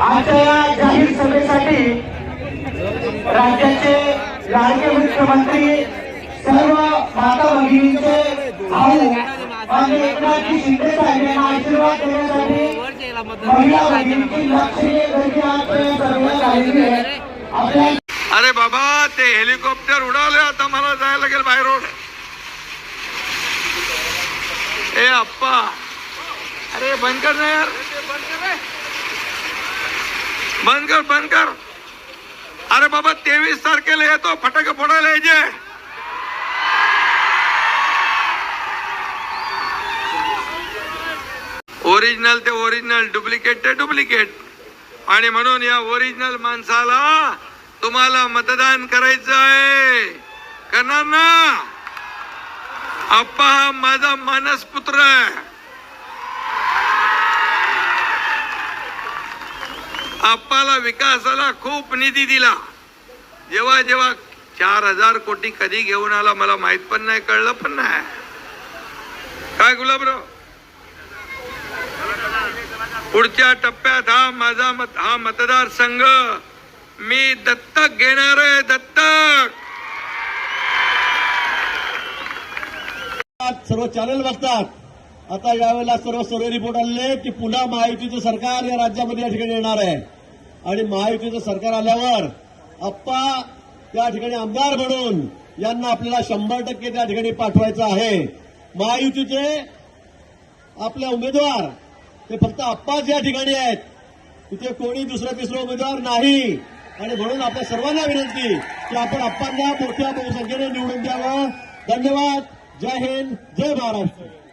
आजच्या या जाहीर सभेसाठी राज्याचे लाडके मुख्यमंत्री सर्व माता भगिनींचे भाऊ आणि एकनाथजी शिंदे साहेबांना आशीर्वाद देण्यासाठी महिला भगिनींची लक्षणीय गर्दी आज या सभेला आहे आपल्या बाबा ते हेलिकॉप्टर उडाले आता मला जायला लागेल बाय रोड. ए अप्पा अरे बंद कर ना यार. बंद कर बंद कर. अरे बाबा तेवीस तारखेला येतो फटाके फोडायला यायचे. ओरिजिनल ते ओरिजिनल डुप्लिकेट ते डुप्लिकेट आणि म्हणून या ओरिजिनल माणसाला तुम्हाला मतदान करायचं आहे. करणार ना? आप्पा हा माझा मानस पुत्र आहे. आप्पाला विकासाला खूप निधी दिला. जेव्हा जेव्हा चार हजार कोटी कधी घेऊन आला मला माहीत पण नाही कळलं पण नाही. काय गुलाबराव पुढच्या टप्प्यात हा माझा मत हा मतदारसंघ मी दत्तक घेणार आहे दत्तक! सर्व चॅनल बघतात. आता यावेळेला सर्व सर्वे रिपोर्ट आले की पुन्हा महायुतीचं सरकार या राज्यामध्ये या ठिकाणी येणार आहे. आणि महायुतीचं सरकार आल्यावर आप्पा त्या ठिकाणी आमदार म्हणून यांना आपल्याला शंभर टक्के त्या ठिकाणी पाठवायचं आहे. महायुतीचे आपले उमेदवार ते फक्त आप्पाच या ठिकाणी आहेत. तिथे कोणी दुसरा तिसरा उमेदवार नाही. आणि म्हणून आपल्या सर्वांना विनंती की आपण आप्पांना मोठ्या बहुसंख्येने निवडून द्यावं. धन्यवाद. जय हिंद. जय महाराष्ट्र.